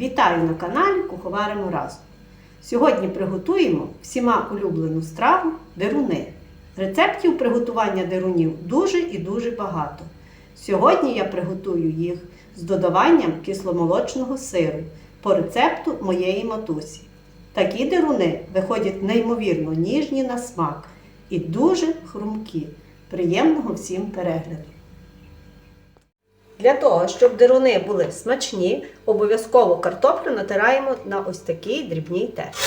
Вітаю на каналі Куховаримо разом. Сьогодні приготуємо всіма улюблену страву деруни. Рецептів приготування дерунів дуже і дуже багато. Сьогодні я приготую їх з додаванням кисломолочного сиру по рецепту моєї матусі. Такі деруни виходять неймовірно ніжні на смак і дуже хрумкі. Приємного всім перегляду! Для того, щоб деруни були смачні, обов'язково картоплю натираємо на ось такій дрібній терці.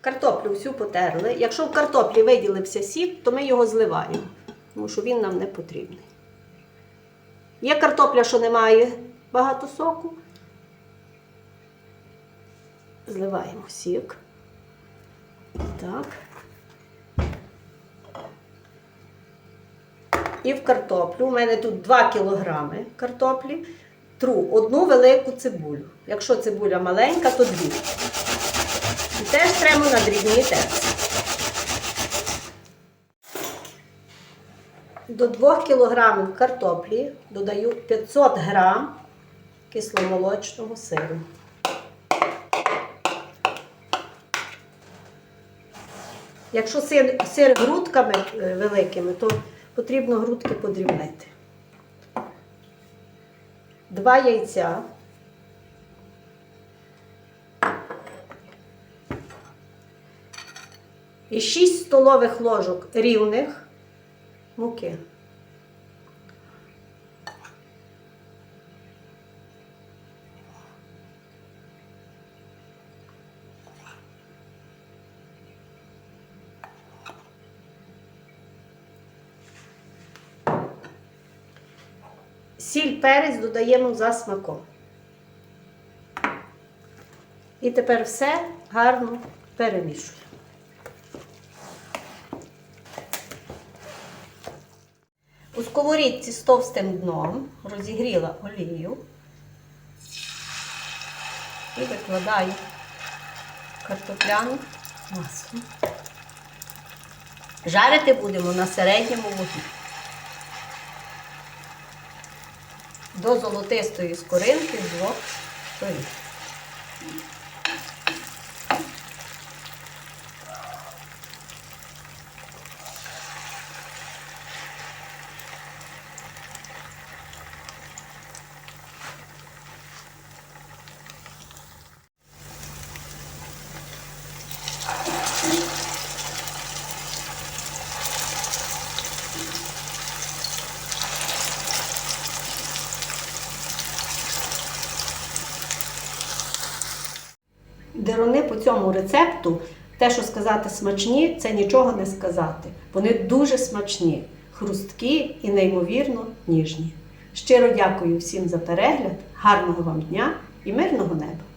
Картоплю всю потерли. Якщо в картоплі виділився сік, то ми його зливаємо, тому що він нам не потрібний. Є картопля, що не має багато соку. Зливаємо сік. Так. І в картоплю. У мене тут 2 кілограми картоплі. Тру одну велику цибулю. Якщо цибуля маленька, то дві. І теж треба на дрібній терці. До 2 кілограмів картоплі додаю 500 грам кисломолочного сиру. Якщо сир, сир грудками е, великими, то потрібно грудки подрібнити. Два яйця. І 6 столових ложок рівних муки. Сіль перець додаємо за смаком. І тепер все гарно перемішуємо. У сковорідці з товстим дном розігріла олію і викладаю картопляну масу. Жарити будемо на середньому вогні. До золотистої скоринки з двох сторін. Деруни по цьому рецепту, те, що сказати смачні, це нічого не сказати. Вони дуже смачні, хрусткі і неймовірно ніжні. Щиро дякую всім за перегляд, гарного вам дня і мирного неба!